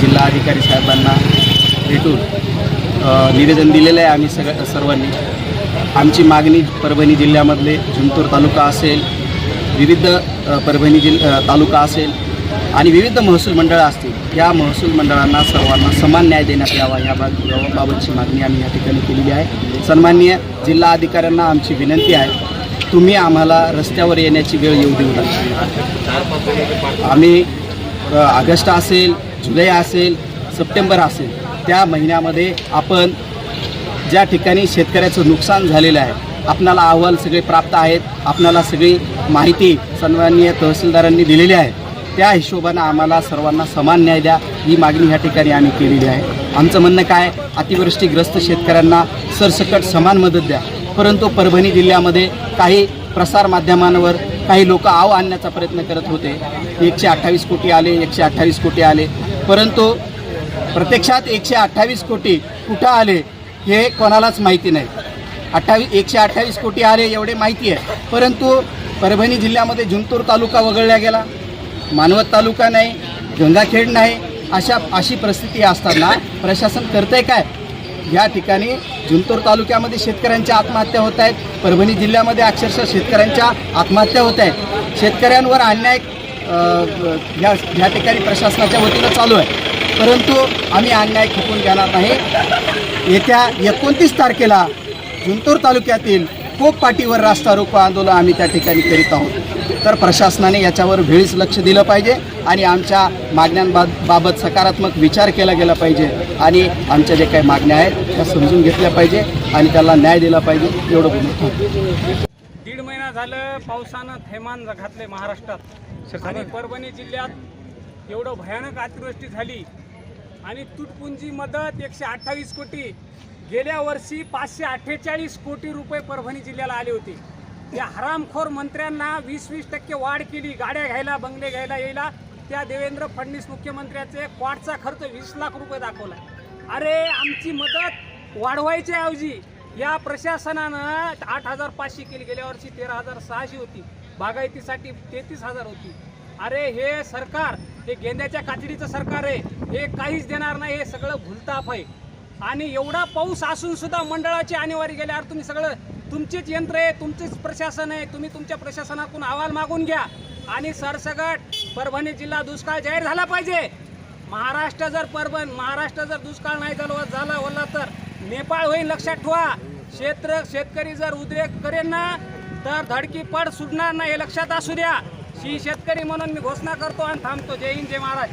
जिल्हा अधिकारी साहेबांना भेटून निवेदन दिलेलं आहे आम्ही सगळ्या सर्वांनी. आमची मागणी परभणी जिल्ह्यामधले जिंतूर तालुका असेल विविध परभणी जिल तालुका असेल आणि विविध महसूल मंडळं असतील या महसूल मंडळांना सर्वांना समान न्याय देण्यात यावा या बाबतची मागणी आम्ही या ठिकाणी केलेली आहे. सन्माननीय जिल्हा अधिकाऱ्यांना आमची विनंती आहे तुम्ही आम्हाला रस्त्यावर येण्याची वेळ येऊ देऊ नका. आम्ही ऑगस्ट असेल जुलै असेल सप्टेंबर असेल त्या महिन्यामध्ये आपण ज्या ठिकाणी शेतकऱ्याचं नुकसान झालेलं आहे आपणाला अहवाल सगळे प्राप्त आहेत आपणाला सगळी माहिती सन्माननीय तहसीलदारांनी दिलेली आहे त्या हिशोबानं आम्हाला सर्वांना समान न्याय द्या ही मागणी ह्या ठिकाणी आम्ही केलेली आहे. आमचं म्हणणं काय अतिवृष्टीग्रस्त शेतकऱ्यांना सरसकट समान मदत द्या परंतु परभणी जिल्ह्यामध्ये काही प्रसारमाध्यमांवर काही लोक आव आणण्याचा प्रयत्न करत होते. एकशे अठ्ठावीस कोटी आले एकशे अठ्ठावीस कोटी आले परंतु प्रत्यक्षात एकशे अठ्ठावीस कोटी कुठं आले हे कोणालाच माहिती नाही. अठ्ठावीस एकशे अठ्ठावीस कोटी आले एवढे माहिती आहे. परंतु परभणी जिल्ह्यामध्ये जिंतूर तालुका वगळला गेला. मानवत तालुका नाही गंगाखेड नाही अशा अशी परिस्थिती असताना प्रशासन करतंय काय? या ठिकाणी जिंतूर तालुक्यामध्ये शेतकऱ्यांच्या आत्महत्या होत आहेत. परभणी जिल्ह्यामध्ये अक्षरशः शेतकऱ्यांच्या आत्महत्या होत आहेत. शेतकऱ्यांवर अन्याय ह्या ह्या ठिकाणी प्रशासनाच्या वतीनं चालू आहे. परंतु आम्ही अन्याय खपून घेणार नाही. येत्या एकोणतीस तारखेला जिंतूर तालुक्यातील कोक पाटीवर रास्ता रोको आंदोलन आम्ही त्या ठिकाणी करीत आहोत. तर प्रशासनाने याच्यावर वेळीच लक्ष दिलं पाहिजे आणि आमच्या मागण्यांबाबत सकारात्मक विचार केला गेला पाहिजे आणि आमच्या जे काही मागण्या आहेत त्या समजून घेतल्या पाहिजे आणि त्याला न्याय दिला पाहिजे. एवढं बोलून दीड महिना झालं पावसानं थैमान घातले महाराष्ट्रात. आणि परभणी जिल्ह्यात एवढं भयानक अतिवृष्टी झाली आणि तुटपुंजी मदत एकशे अठ्ठावीस कोटी. गेल्या वर्षी पाचशे अठ्ठेचाळीस कोटी रुपये परभणी जिल्ह्याला आले होते. त्या हरामखोर मंत्र्यांना वीस वीस टक्के वाढ केली. गाड्या घ्यायला बंगले घ्यायला यायला. त्या देवेंद्र फडणवीस मुख्यमंत्र्याचे क्वाडचा खर्च वीस लाख रुपये दाखवला. अरे आमची मदत वाढवायच्या ऐवजी या प्रशासनानं आठ हजार पाचशे केली. गेल्या वर्षी तेरा हजार सहाशे होती. बागायतीसाठी तेहतीस हजार होती. अरे हे सरकार हे गेंद्याच्या कातडीचं सरकार आहे. हे काहीच देणार नाही हे सगळं भुलताप आहे. आणि एवढा पाऊस असून सुद्धा मंडळाची आणीवारी गेल्यावर तुम्ही सगळं तुमचेच यंत्र आहे तुमचेच प्रशासन आहे तुम्ही तुमच्या प्रशासनातून अहवाल मागून घ्या. आणि सरसगट परभणी जिल्हा दुष्काळ जाहीर झाला पाहिजे. महाराष्ट्र जर परभण महाराष्ट्र जर दुष्काळ नाही झाला झाला वल्ला तर नेपाळ होईल लक्षात ठेवा. क्षेत्र शेतकरी जर उद्रेक करेन ना तर धडकी पड सुटणार नाही हे लक्षात असू द्या. ही शेतकरी म्हणून मी घोषणा करतो आणि थांबतो. जय हिंद जय महाराज.